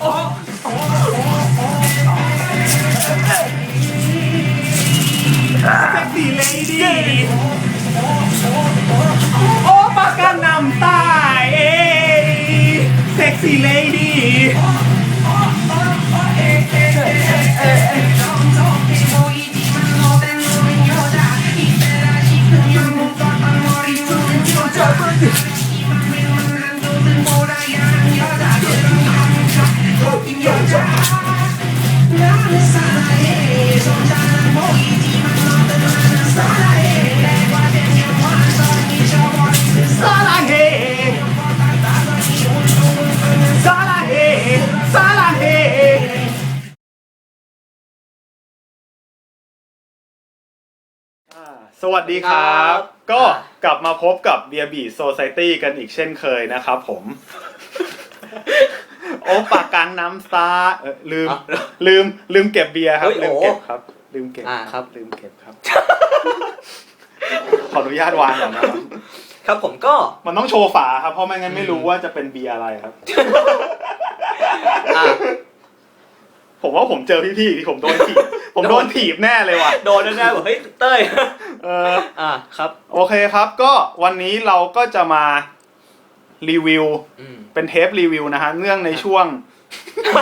เซ็กซี่เลดี้โอ้ สวัสดีครับครับ ก็กลับมาพบกับเบียบีโซซ i ตี้กันอีกเช่นเคยนะครับผม โอ้ปากกลางน้ำสตาร์เอ่อลืม อะลืมลืมเก็บเบียร์ครับ เฮ้ยลืมโอ้เก็บครับ ลืมเก็บอ่าครับ ลืมเก็บครับ ขออนุญาตวางก่อนนะครับ ครับผมก็ มันต้องโชว์ฝาครับ เพราะไม่งั้นไม่รู้ว่าจะเป็นเบียร์อะไรครับ อ่า ผมว่าผมเจอพี่ๆที่ผมโดนถีบผมโดนถีบแน่เลยว่ะ โดนแน่ๆบอกเฮ้ยเต้ยเออ อ่าครับ โอเคครับ ก็วันนี้เราก็จะมารีวิว อืมเป็นเทปรีวิวนะฮะเนื่องในช่วง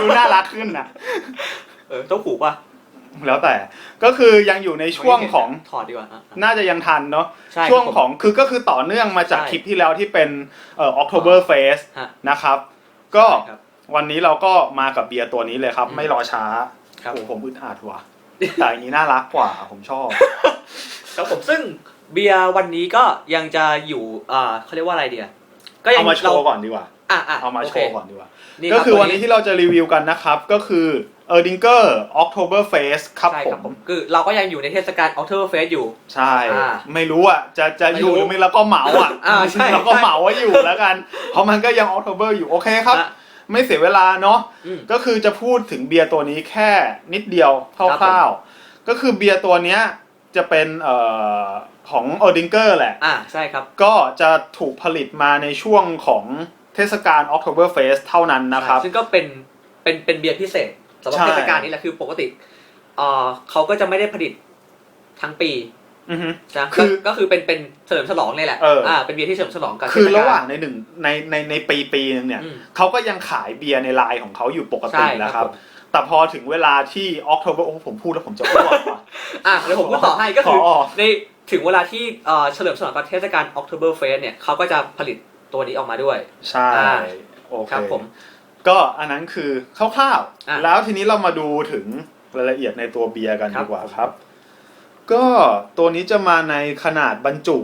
ดูน่ารักขึ้นนะเออต้องผูกป่ะแล้วแต่ ก็คือยังอยู่ในช่วงของถอดดีกว่าอะน่าจะยังทันเนาะใช่ช่วงครับผมของคือก็คือต่อเนื่องมาจากใช่คลิปที่แล้วที่เป็นเอ่อ October Fest ฮะนะครับ ก็ ใช่ครับ วันนี้เราก็มากับเบียร์ตัวนี้เลยครับอืมไม่รอช้าครับ โอ้ผมอึดอัดว่ะแต่อย่างนี้น่ารักกว่าผมชอบ ครับผมซึ่งเบียร์วันนี้ก็ยังจะอยู่อ่าเขาเรียกว่าอะไรเดียก็ยัเอางมาโชว์ก่อนดีกว่า อะอะเอามาโชโคว์ก่อนดีกว่านี่ก็รับคือวันนี้ที่เราจะรีวิวกันนะครับ ก็คือ e r d i n g e r October Fest ครับใช่ผครับมผมคือเราก็ยังอยู่ในเทศกาล October Fest อยู่ ใช่อ่าไม่รู้อะ จะจะไม่อรู้ยู่หรือไม่แล้วก็เหมาอะอ่าใช่เราก็เหมาว่าอยู่แล้วกัน เพราะมันก็ยัง October อยู่โอเคครับอะ ไม่เสียเวลาเนาะอืม ก็คือจะพูดถึงเบียร์ตัวนี้แค่นิดเดียวคครับผม ร่าวๆก็คือเบียร์ตัวเนี้ยจะเป็นเอ่อของ e r d i n g e r แหละ อ่าใช่ครับ ก็จะถูกผลิตมาในช่วงของเทศกาล October Fest เท่านั้นนะครับ ซึ่งก็เป็นเป็นเป็นเบียร์พิเศษสำหรับใช่ เทศกาลนี้แหละคือปกติเอ่อเขาก็จะไม่ได้ผลิตทั้งปี อือฮึ นะคือก็ก็คือเป็นเป็นเฉลิมฉลองนี่แหละเอออ่ เป็นเบียร์ที่เฉลิมฉลองกันคือระหว่างในหนึ่งในในในปีปีนึงเนี่ยอืมเขาก็ยังขายเบียร์ในไลน์ของเขาอยู่ปกติใช่นะคครัรับ บผมแต่พอถึงเวลาที่ October โอ้ผมพูดแล้วผมจะอ้วกว่ะ อะเดี๋ยวผมก็ต่อให้ก็คือขอในถึงเวลาที่เอ่อเฉลิมฉลองกับเทศกาล October Fest เนี่ยเขาก็จะผลิตตัวนี้ออกมาด้วย ใช่อ่า โอเคครับผม ก็อันนั้นคือคร่าวอะๆแล้วทีนี้เรามาดูถึงรายละเอียดในตัวเบียร์กันครับ ดีกว่าครับ ก็ตัวนี้จะมาในขนาดบรรจุ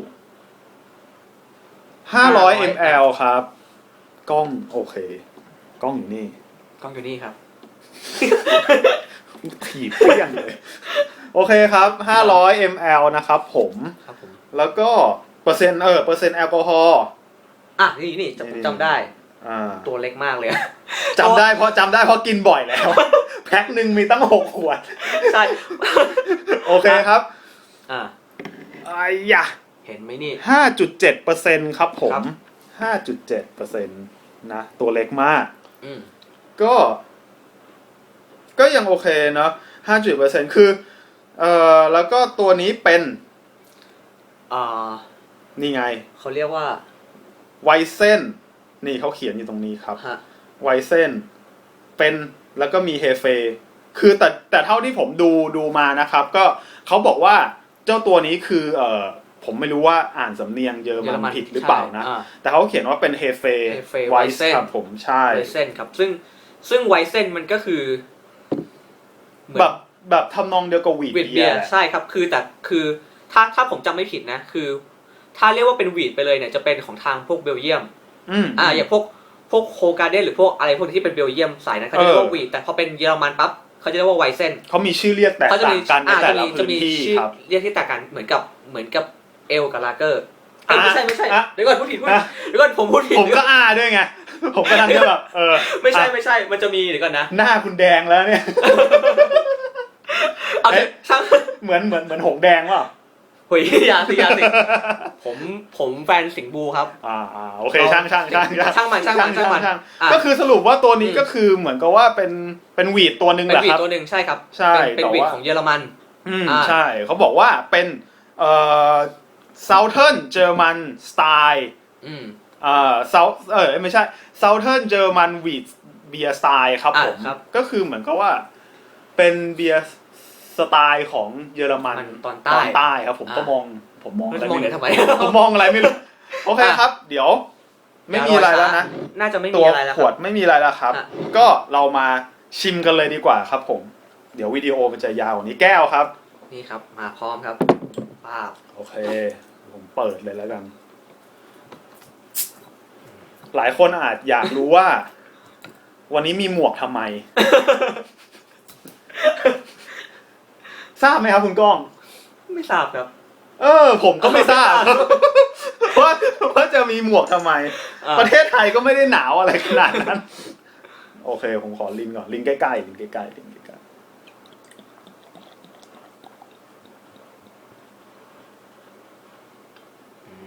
500 ml ครับ กล้องโอเค กล้องอยู่นี่ กล้องอยู่นี่ครับ ถีบเปี้ยงเลย โอเคครับ 500 ml นะครับผม ครับผม แล้วก็ เปอร์เซ็นต์เออเปอร์เซ็นต์แอลกอฮอล์อะนี่นี่จำจำได้ อ่าตัวเล็กมากเลย จำได้เพราะจำได้เพราะกินบ่อยแล้ว แพ็คหนึ่งมีตั้งหกขวด ใช่ โอเคครับอะไอ้ยะเห็นไหมนี่ ห้าจุดเจ็ดเปอร์เซ็นครับผครัมบ ห้าจุดเจ็ดเปอร์เซ็นนะ ตัวเล็กมาก อืม ก็ ก็ยังโอเคเนาะห้าจุดเปอร์เซ็นคือ เอ่อ แล้วก็ตัวนี้เป็น อ่า นี่ไง เขาเรียกว่า ไวเซน นี่เขาเขียนอยู่ตรงนี้ครับ ฮะ ไวเซนเป็นแล้วก็มีเฮเฟ คือแต่แต่เท่าที่ผมดูดูมานะครับ ก็เขาบอกว่าเจ้าตัวนี้คือเอ่อผมไม่รู้ว่าอ่านสำเนียงเยอรเยอรมัมันนผิดหรือเปล่านะ ใช่อ่แต่เขาเขียนว่าเป็นเฮเฟ Hefe ไว Weizen ครับผมใช่ ไวเซนครับ ซึ่งซึ่งไวเซนมันก็คือเหมือน แบบแบบทำนองเดียวกับวีดวีดเบีเบียยร์ร์ใช่ครับคือแต่คือถ้าถ้าผมจำไม่ผิดนะ คือ ถ้าเรียกว่าเป็นวีดไปเลยเนี่ยจะเป็นของทางพวกเบลเยียม อืม อ่าอย่างพวกพวกโคการ์เดนหรือพวกอะไรพวกที่เป็นเบลเยียมสายนั้นเขาจะเรียกว่าเออวีดแต่พอเป็นเยอรมันปั๊บเขาจะเรียกว่าไวเซนเขามีชื่อเรียกแตกเขาจะต่ามีงกันในอ่าแต่จะละมีจะพื้นมีที่ชื่อครับ เรียกที่แตกกันเหมือนกับเหมือนกับเอลกับลาเกอร์เอ้ยอะไม่ใช่ไม่ใช่อะเดี๋ยวก่อนพูดผิดพูดผิดอะ เดี๋ยวก่อนผมพูดผิดผมก็อ้าด้วยไง ผมก็ทำแบบเออไม่ใช่อะไม่ใช่มันจะมีเดี๋ยวก่อนนะหน้าคุณแดงแล้วเนี่ย เอาเอ๊ะช่าง เหมือนเหมือนเหมือนหงแดงเป ล่าเฮ้ยอยาสิอยาสิผมผมแฟนสิงห์บูครับ อ่าอ่าโอเคช่างช่างช่างช่างมันช่างมันช่างมันอะก็คือสรุปว่าตัวนี้อืมก็คือเหมือนกับว่าเป็นเป็นวีดตัวหนึ่งเป็นแหละวีคดรับตัวหนึ่งใช่ครับใช่เป็นเป็นแต่วีดว่าของเยอรมัน อืมอ่าใช่เขาบอกว่าเป็นเอ่อ Southern German Style อืมเอ่อ South เออไม่ใช่ Southern German Wheat Beer Style ครับอะผมครับก็คือเหมือนกับว่าเป็นเบียร์ สไตล์ของเยอรมันมันตอนตใต้อนใต้ครับ ผมอะก็มองผมมองไม่อะไรมองไม่เดี๋ยวทำไมรู้ผมมองอะไรไม่รู้โอเคอะครับ เดี๋ยว ไม่มีอะไรแล้วนะน่าจะไม่ตัมีวอะไรแล้วขควรัดบไม่มีอะไรแล้วครับอะก็เรามาชิมกันเลยดีกว่าครับ ผม เดี๋ยววิดีโอมันจะยาวกว่านี้แก้วครับ นี่ครับ มาพร้อมครับป้าบโอเค ผมเปิดเลยแล้วกัน หลายคนอาจอยากรู้ว่า วันนี้มีหมวกทำไม ทราบไหมครับคุณก้อง ไม่ทราบครับ เออ ผมก็ไม่ทราบว่าว่าจะมีหมวกทำไม อ่า ประเทศไทยก็ไม่ได้หนาวอะไรขนาดนั้น โอเค ผมขอลินก่อน ลินใกล้ๆลินใกล้ๆลินใกล้ๆ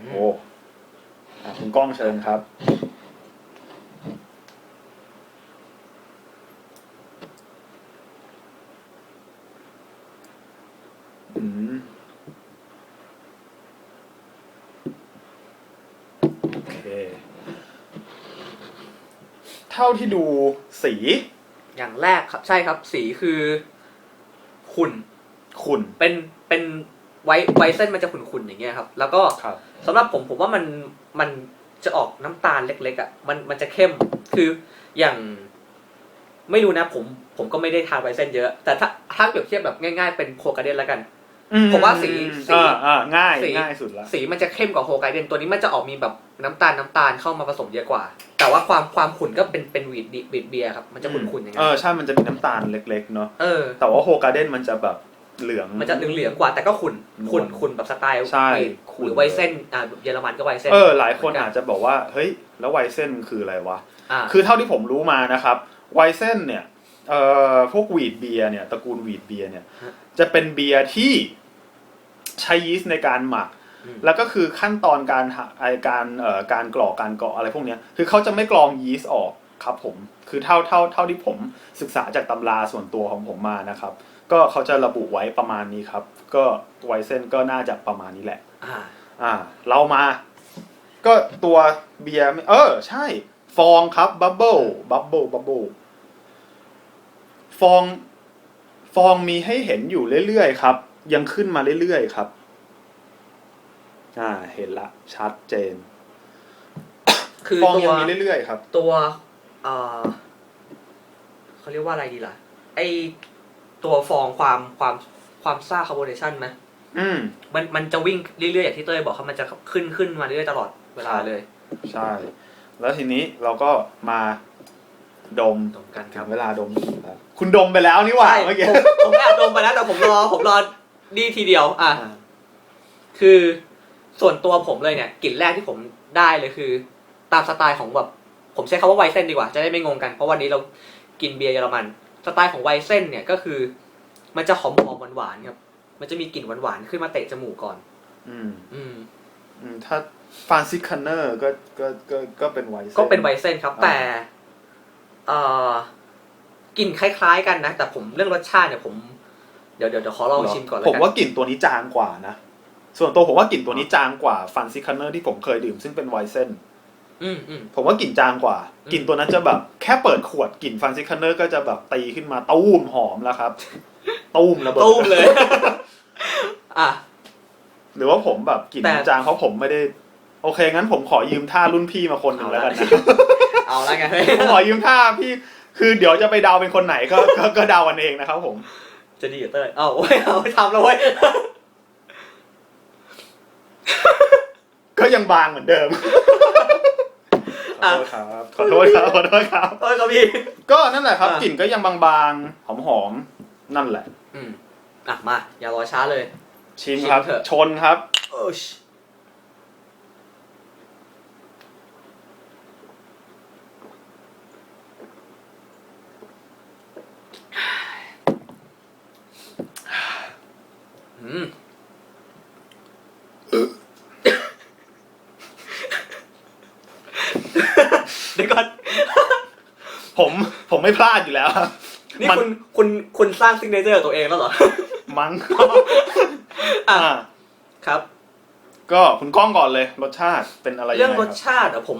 โอ้อะคุณก้องเชิญครับ อืม โอเค เท่าที่ดูสีอย่างแรกครับ ใช่ครับสีคือขุ่นขุ่นเป็นเป็นไวไวเส้นมันจะขุ่นๆอย่างเงี้ยครับ แล้วก็ครับ สำหรับผมผมว่ามันมันจะออกน้ำตาลเล็กๆอะมันมันจะเข้มคืออย่าง ไม่รู้นะผมผมก็ไม่ได้ทานไวเส้นเยอะ แต่ถ้าถ้าเปรียบเทียบแบบง่ายๆเป็นโคกาเดนแล้วกัน ผมว่าสีสีอ่าอ่าง่ายสี ง่ายสุดละ สีมันจะเข้มกว่าโฮไกเดนตัวนี้มันจะออกมีแบบน้ำตาลน้ำตาลเข้ามาผสมเยอะกว่า แต่ว่าความความขุ่นก็เป็นเป็นวีดดิวีดเบียร์ครับมันจะขุ่นๆอย่างเอเงี้อยใช่มันจะมีน้ำตาลเล็กๆเนาะเออ แต่ว่าโฮกาเดนมันจะแบบเหลือง มันจะเหลืองๆกว่าแต่ก็ขุ่นนวลขุ่นขุ่นแบบสไตล์ใช่วีดขุ่น หรือไวเส้นอ่าเยอรมันก็ไวเส้นเออหลายคนเหมือนกันอาจจะบอกว่าเฮ้ยแล้วไวเส้นมันคืออะไรวะ อ่า คือเท่าที่ผมรู้มานะครับไวเส้นเนี่ย เอ่อพวกวีดเบียร์เนี่ยตระกูลวีดเบียร์เนี่ยฮะจะเป็นเบียร์ที่ใช้ยีสต์ในการหมัก อืม แล้วก็คือขั้นตอนการหาไอการเอ่อการกรอกการเกาะอะไรพวกเนี้ยคือเขาจะไม่กรองยีสต์ออกครับผมคือเท่าเท่าเท่าที่ผมศึกษาจากตำราส่วนตัวของผมมานะครับ ก็เขาจะระบุไว้ประมาณนี้ครับ ก็ไวเส้นก็น่าจะประมาณนี้แหละ อ่า อ่า เรามา ก็ตัวเบียร์ไม่เออ ใช่ ฟองครับบับเบิลบับเบิลบับเบิล ฟองฟองมีให้เห็นอยู่เรื่อยๆครับ ยังขึ้นมาเรื่อยๆครับอ่าเห็นละชัดเจน คือฟองตัวยังมีเรื่อยๆครับ ตัวเอ่อเขาเรียกว่าอะไรดีล่ะ ไอตัวฟองความความความซ่าคาร์บอเนชันไหมอืม มันมันจะวิ่งเรื่อยๆอย่างที่เต้ยบอกครับมันจะขึ้นขึ้นมาเรื่อยๆตลอดเวลาเลย ใช่ แล้วทีนี้เราก็มา ดมตรงกันคถึรับงเวลาดมครับคุณดมไปแล้วนี่หว่าใช่เมื่อกี้ผมผมแอบดมไปแล้วแต่ผมรอผมรอดีทีเดียว อะ อ่าคือส่วนตัวผมเลยเนี่ยกลิ่นแรกที่ผมได้เลยคือ ตามสไตล์ของแบบผมใช้คำว่าไวเส้นดีกว่า จะได้ไม่งงกันเพราะวันนี้เรากินเบียร์เยอรมัน สไตล์ของไวเส้นเนี่ยก็คือ มันจะหอมหอมๆหวานๆครับ มันจะมีกลิ่นหวานๆขึ้นมาเตะจมูกก่อน อืมอืม อืมถ้าฟานซิคันเนอร์ก็ก็ก็ก็เป็นไวซ์ก็เป็นไวเส้นครับ อ่า แต่ เอ่อกลิ่นคล้ายๆกันนะ แต่ผมเรื่องรสชาติเนี่ยผมเดี๋ยวเดี๋ยวเดี๋ยวขอลองชิมก่อนแล้วผมกันว่ากลิ่นตัวนี้จางกว่านะ ส่วนตัวผมว่ากลิ่นตัวนี้จางกว่าฟันซิคันเนอร์ที่ผมเคยดื่มซึ่งเป็นไวเซนอืมอืม ผมว่ากลิ่นจางกว่าอืมกลิ่นตัวนั้นจะแบบแค่เปิดขวดกลิ่นฟันซิคันเนอร์ก็จะแบบตีขึ้นมาตู้มหอมแล้วครับตู้มระเบิดตุ้มเลย อะ หรือว่าผมแบบกลิ่นแต่ จางเพราะผมไม่ได้ โอเคงั้นผมขอยืมท่ารุ่นพี่มาคนหนึ่งแล้วกันนะ เอาละไงผมขอยืมท่าพี่คือเดี๋ยวจะไปเดาเป็นคนไหนก็ก็ก็เดากันเองนะครับผมจะดีกับเต้ยเอาโอ้ยเอาไม่ทำแล้วเว้ยก็ยังบางเหมือนเดิมขอโทษครับขอโทษครับขอโทษครับ เอ้ยครับพี่ ก็นั่นแหละครับอะ กลิ่นก็ยังบางๆหอมๆนั่นแหละ อืมอะมา อย่ารอช้าเลย ชิมครับ ชิมเถอะ ชนครับ โอ้ยอืม เดี๋ยวก่อน ผมผม ไม่พลาดอยู่แล้วครับนี่มันคุณคุณคุณสร้างซิงเกิลตัวเองแล้วเหรอ มั้ง อะอ่า ครับ ก็คุณก้องก่อนเลย รสชาติเป็นอะไรเรื่องยัไครสชาติอะผม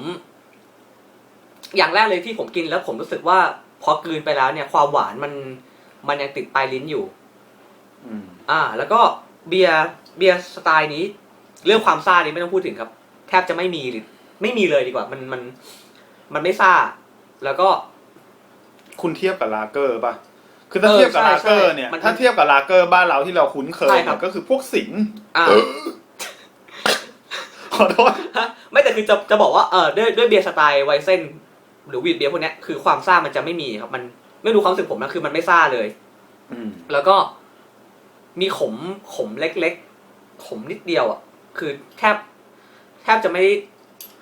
อย่างแรกเลยที่ผมกินแล้วผมรู้สึกว่าพอกลืนไปแล้วเนี่ย ความหวานมันมันยังติดปลายลิ้นอยู่ อืมอ่า แล้วก็เบียร์เบียร์สไตล์นี้ เรื่องความซ่านี้ไม่ต้องพูดถึงครับ แทบจะไม่มีหรือไม่มีเลยดีกว่า มันมัน มันไม่ซ่า แล้วก็ คุณเทียบกับลาเกอร์ป่ะ คือถ้าเออเทียบกับใช่ลาเกอร์เนี่ยใช่มันถ้าเทียบกับลาเกอร์บ้านเราที่เราคุ้นเคยใช่ครัเนี่บยก็คือพวกสิงห์อ่าขอโทษฮะไม่แต่คือจะจะบอกว่าเออด้วยด้วยเบียร์สไตล์ไวเซนหรือวีดเบียร์พวกเนี้ยคือความซ่ามันจะไม่มีครับ มันไม่รู้ความรู้สึกผมนะคือมันไม่ซ่าเลยอืมแล้วก็มีขมขมเล็กๆ ขมนิดเดียวอะ คือแทบ แทบจะไม่ได้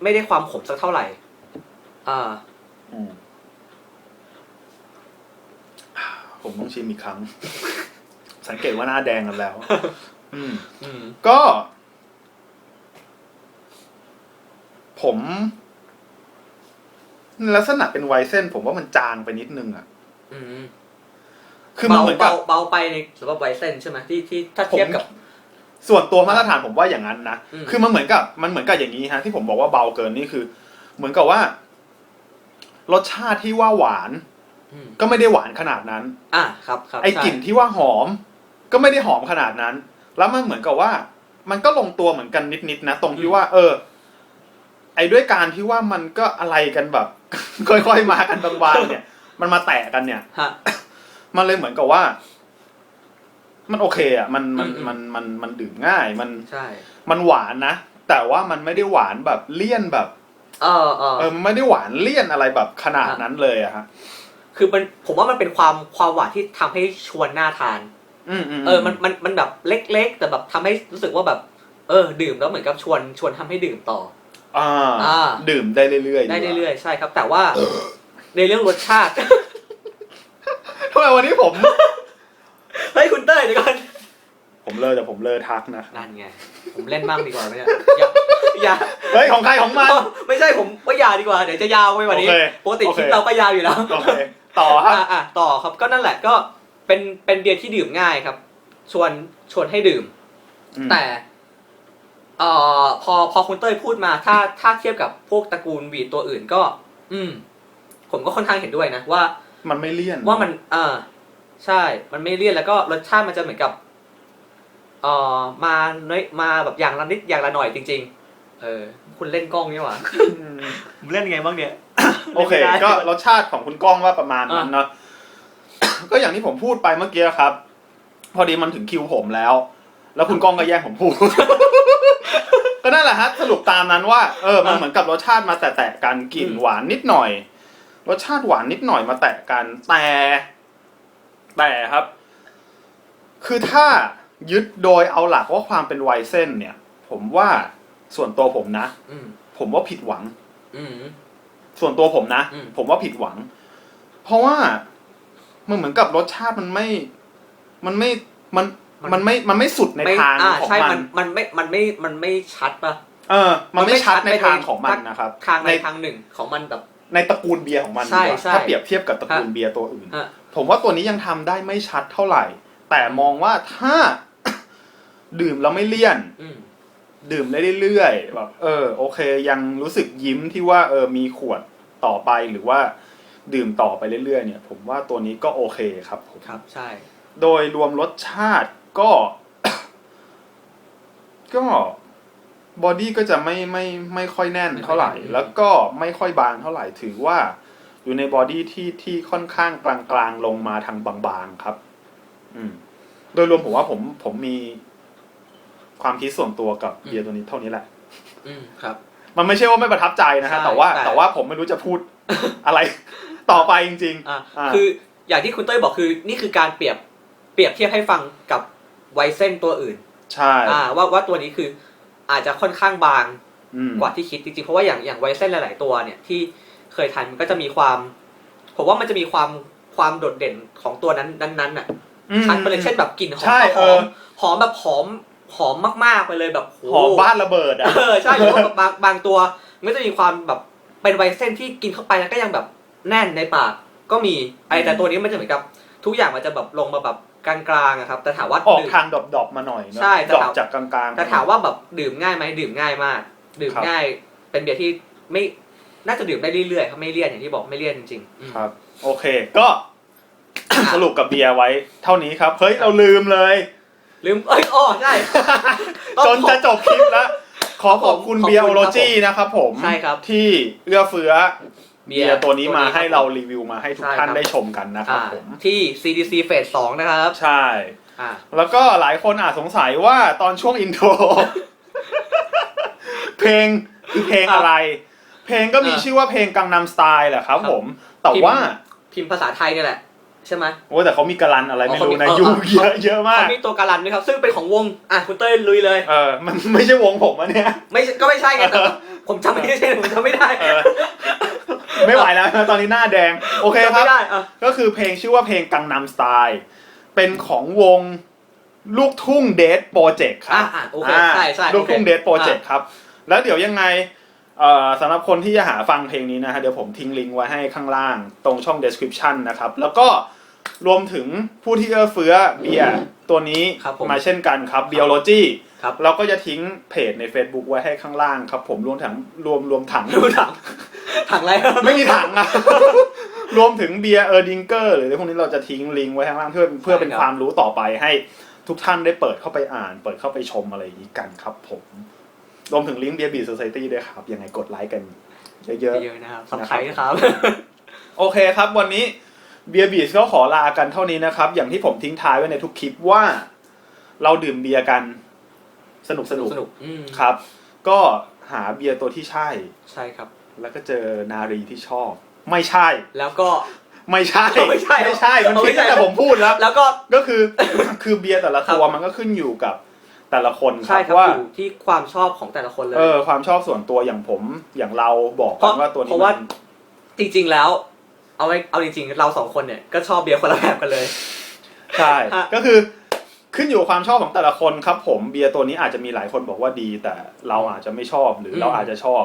ไม่ได้ความขมสักเท่าไหร่ อ่า อืม ผมต้องชิมอีกครั้ง สังเกตว่าหน้าแดงกันแล้ว อืม อืม ก็ ผมลักษณะเป็นไวเส้น ผมว่ามันจางไปนิดนึงอะ อืมคือมันเบาเหมือนกับ เบาเบาไปในสำหรับไวเซนใช่ไหมที่ที่ถ้าเทียบกับ ส่วนตัวมาตรฐานผมว่าอย่างนั้นนะ อืม คือมันเหมือนกับ มันเหมือนกับอย่างนี้ฮะ ที่ผมบอกว่าเบาเกินนี่คือ เหมือนกับว่า รสชาติที่ว่าหวานอืม ก็ไม่ได้หวานขนาดนั้น อ่าครับครับไอ้ใช่กลิ่นที่ว่าหอม ก็ไม่ได้หอมขนาดนั้น แล้วมันเหมือนกับว่า มันก็ลงตัวเหมือนกันนิดๆนะ ตรงที่ว่า เออ ไอ้ด้วยการที่ว่ามันก็อะไรกันแบบ ค่อยๆมากันบางๆเนี่ย มันมาแตะกันเนี่ยฮะมันเลยเหมือนกับว่า มันโอเค อะ มันมันอืมมันมันมันดื่มง่าย มันใช่ มันหวานนะแต่ว่ามันไม่ได้หวานแบบเลี่ยนแบบ เออเออเออมันไม่ได้หวานเลี่ยนอะไรแบบขนาดนั้นเลยอะฮะ คือมันผมว่ามันเป็นความความหวานที่ทำให้ชวนน่าทานอืมอืมเออมันมันมันแบบเล็ก ๆ แต่แบบทำให้รู้สึกว่าแบบ เออ ดื่มแล้วเหมือนกับชวนชวนทำให้ดื่มต่ออ่าอ่า ดื่มได้เรื่อยๆได้เรื่อยๆใช่ครับ แต่ว่าในเรื่องรสชาติทำไมวันนี้ผมเฮ้ยคุณเต้ยเดี๋ยวก่อนผมเลอแต่ผมเลอทักนะนั่นไงผมเล่นบ้างดีกว่าไหมเนี่ยอย่าอย่าเฮ้ยของใครของมันไม่ใช่ผมว่าอย่าดีกว่าเดี๋ยวจะยาวไปกว่านี้โอเคปกติโอคเคลิปเราก็ยาวอยู่แล้วโอเค ต่อครับอะอะต่อครับก็นั่นแหละก็เป็นเป็นเบียร์ที่ดื่มง่ายครับ ชวนชวนให้ดื่มแต่เอ่อพอพอคุณเต้ยพูดมา ถ้าถ้าเทียบกับพวกตระกูลวีดตัวอื่นก็ อืม ผมก็ค่อนข้างเห็นด้วยนะว่า มันไม่เลี่ยนว่ามัน เออใช่ มันไม่เลี่ยนแล้วก็รสชาติมันจะเหมือนกับ เอ่อมาน้อยมาแบบอย่างละนิดอย่างละหน่อยจริง ๆ เออ คุณเล่นกล้องนี่หว่า อืมผมเล่นยังไงบ้างเนี่ย โอเคล่นไม่ได้ ก็รสชาติของคุณก้องว่าประมาณนั้นเนาะ ก็อย่างที่ผมพูดไปเมื่อกี้ครับ พอดีมันถึงคิวผมแล้ว แล้วคุณก้องก็แย่งผมพูด ก็นั่นแหละฮะสรุปตามนั้นว่าเออมันเหมือนกับรสชาติมาแตะๆกันกลิ่นหวานนิดหน่อย รสชาติหวานนิดหน่อยมาแตะกันแต่ แต่ครับ คือถ้ายึดโดยเอาหลักว่าความเป็นไวน์เส้นเนี่ย ผมว่าส่วนตัวผมนะ อืมผมว่าผิดหวัง อืม ส่วนตัวผมนะ อืม ผมว่าผิดหวัง เพราะว่ามันเหมือนกับรสชาติมันไม่ มันไม่มันมันไม่มันไม่สุดในไม่ทางอ่าของใช่มัมันน มันไม่มันไม่มันไม่ชัดปะ เออ มันมันไม่ไม่ชัดชัดในไปทางในของมันนะครับ ทางในในทางหนึ่งของมันแบบ ในตระกูลเบียร์ของมันใช่ดีกว่าใช่ถ้าเปรียบเทียบกับตระกูลฮะ เบียร์ตัวอื่น ฮะ ผมว่าตัวนี้ยังทำได้ไม่ชัดเท่าไหร่ แต่มองว่าถ้า ดื่มแล้วไม่เลี่ยน อืม ดื่มได้เรื่อยๆแบบเออโอเค ยังรู้สึกยิ้มที่ว่าเออมีขวดต่อไปหรือว่าดื่มต่อไปเรื่อยๆเนี่ย ผมว่าตัวนี้ก็โอเคครับผมครับ ใช่ โดยรวมรสชาติก็ ก็บอดี้ก็จะไม่ไม่ไม่ค่อยแน่นเท่าไหร่ แล้วก็ไม่ค่อยบางเท่าไหร่ถือว่า อยู่ในบอดี้ที่ที่ค่อนข้างกลางๆลงมาทางบางๆครับ อืม โดยรวมผมว่าผมผมมี ความคิดส่วนตัวกับเบียร์ตัวนี้เท่านี้แหละ อืมครับ มันไม่ใช่ว่าไม่ประทับใจนะฮะใช่แต่ว่าแต่ แต่ว่าผมไม่รู้จะพูด อะไร ต่อไปจริง อะอ่า คืออย่างที่คุณเต้ยบอกคือนี่คือการเปรียบเปรียบเทียบให้ฟังกับไวเส้นตัวอื่น ๆ ใช่อ่าว่าว่าตัวนี้คืออาจจะค่อนข้างบาง อืม กว่าที่คิดจริงๆ เพราะว่าอย่างอย่างไวเส้นหลาย ๆ ตัวเนี่ยที่เคยทานมันก็จะมีความ ผมว่ามันจะมีความความโดดเด่นของตัวนั้นนั้นๆน่ะอืมชัดไปเลยเช่นแบบกลิ่นหอมใช่หเอออ มหอมแบบหอม หอมมากๆไปเลยแบบโหอมบ้านระเบิดอะเออใช่หรือว่าแบบบางบางตัวมันก็จะมีความแบบเป็นไวน์เส้นที่กินเข้าไปแล้วก็ยังแบบแน่นในปากก็มีไอแต่ตัวนี้มันจะเหมือนกับทุกอย่างมันจะแบบลงมาแบบกลางๆอะครับ แต่ถามว่าออกดื่มทางดอบๆมาหน่อยเนอะใช่แต่ดรอถามปจากกลางๆแต่ถามว่าแบบดื่มง่ายไหมดื่มง่ายมาก ดื่มครับง่าย เป็นเบียร์ที่ไม่น่าจะดื่มได้เรื่อยๆครับไม่เลี่ยนอย่างที่บอกไม่เลี่ยนจริงๆอืมครับ โอเค ก็สรุปกับเบียร์ไว้ เท่านี้ครับเฮ้ยเราลืมเลย ลืมเอ้ยอ๋อใช่ จนจะจบคลิปแล้ว ขอขอบคุณขอบคุณเบียร์คโอรับโลจีนะครับผมใช่ครับที่เอื้อเฟื้อเบียร์ตัวนี้มาให้เราคบรีวิวมาให้ทุกใช่ท่านครับ ได้ชมกันนะครับอ่าผมที่ CDC เฟสสองนะครับใช่ อ่าแล้วก็หลายคนอาจสงสัยว่าตอนช่วงอินโทร เพลงคือเพลงอะไร เพลงก็มีอ่าชื่อว่าเพลงกังนำสไตล์แหละครับครับผม แต่พิมพ์ว่า พิมพ์ภาษาไทยเนี่ยแหละ ใช่ไหมโอ้ยแต่เขามีกรันอะไรไม่อ๋อรู้นะเขามียุ่งเออเยอะเยอะมากเขามีตัวการันด้วยครับ ซึ่งเป็นของวงอะคุณเต้ยลุยเลยเออมันไม่ใช่วงผมอะเนี่ยไม่ใช่ก็ไม่ใช่ไงแต่ผมจำไม่ได้ใช่ผมจำไม่ได้เออไม่ไหวแล้วตอนนี้หน้าแดงโอเคจำครัไม่บได้อะก็คือเพลงชื่อว่าเพลงกังนำสไตล์เป็นของวงลูกทุ่งเดทโปรเจกต์ครัอะบอะโอเคอ่าใช่ใช่ลูกทุ่งโอเดคทโปรเจกต์ครับ แล้วเดี๋ยวยังไงเอ่อสำหรับคนที่จะหาฟังเพลงนี้นะฮะเดี๋ยวผมทิ้งลิงก์ไว้ให้ข้างล่างตรงช่อง description นะครับ แล้วก็ รวมถึงผู้ที่เอื้อเฟื้อเบียร์ตัวนี้ครับผม มาเช่นกันครับ b i o l o g y ครับเราก็จะทิ้งเพจใน Facebook ไว้ให้ข้างล่างครับ ผมรวมถังรวมรวมถัง ดูถังถังอะไรไม่มีถังอะ รวมถึงเบียร์เออร์ดิงเกอร์หรืออะไรพวกนี้เราจะทิ้งลิงก์ไว้ข้างล่างเพื่อเพื่อเป็นใช่ครับความรู้ต่อไปให้ทุกท่านได้เปิดเข้าไปอ่าน เปิดเข้าไปชมอะไรอย่างนี้กันครับผม รวมถึงลิงก์เบียร์บี o c i ตี้ด้วยครับ ยังไงกดไลค์กัน เยอะเยอะนะครับสับไครนะครับ ๆ โอเคครับ วันนี้ เบียร์บีก็ขอลากันเท่านี้นะครับ อย่างที่ผมทิ้งท้ายไว้ในทุกคลิปว่า เราดื่มเบียร์กันสนุกสนุกสนุกอืมครับ ก็หาเบียร์ตัวที่ใช่ ใช่ครับ แล้วก็เจอนารีที่ชอบ ไม่ใช่ แล้วก็ ไม่ใช่ ไม่ใช่ไม่ใช่ มันเอาไม่ผิดใช่ตั้งแต่ผมพูดแล้ว แล้วก็ ก็คือ คือเบียร์แต่ละตัวครับมันก็ขึ้นอยู่กับแต่ละคนคใช่รับครับว่า อยู่ที่ความชอบของแต่ละคนเลย เออความชอบส่วนตัวอย่างผมอย่างเราบอกเพกันราะว่าตัวนี้เพราะว่า มัน จริง ๆ แล้ว เอาไว้เอาจริงๆ เราสองคนเนี่ยก็ชอบเบียร์คนละแบบกันเลย ใช่ อะ ก็คือขึ้นอยู่กับความชอบของแต่ละคนครับ ผมเบียร์ตัวนี้อาจจะมีหลายคนบอกว่าดี แต่เราอาจจะไม่ชอบหรือเราอาจจะชอบ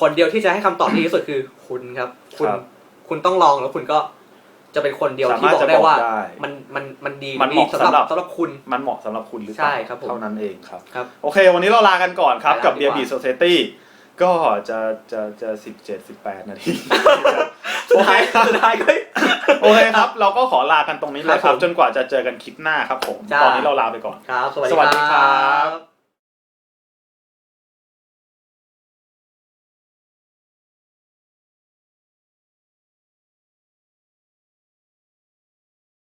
คนเดียวที่จะให้คำตอบที่ดีที่สุดคือคุณครับ คุณครับ คุณต้องลองแล้วคุณก็จะเป็นคนเดียวสาที่มารถบอกได้ว่าจะบอกได้ มันมันมันดีมันเหมาะดีสำหรับ สำหรับสำหรับคุณ มันเหมาะสำหรับคุณหรือเปใช่ล่าครับผม เท่านั้นเองครับ ครับ โอเค วันนี้เราลากันก่อนครับ ลากับ ดีเบียกร์ว่าบีโซเซตี้ก็จะจะจะสิบเจ็ดสิบแปดนาที โอเคครับสุดท้ายก็โอเคครับ เราก็ขอลากันตรงนี้เลยคครัรับบผมจนกว่าจะเจอกันคลิปหน้าครับผมจ้าตอนนี้เราลาไปก่อน ครับ สวัสสวัสดีดีคครัรับบ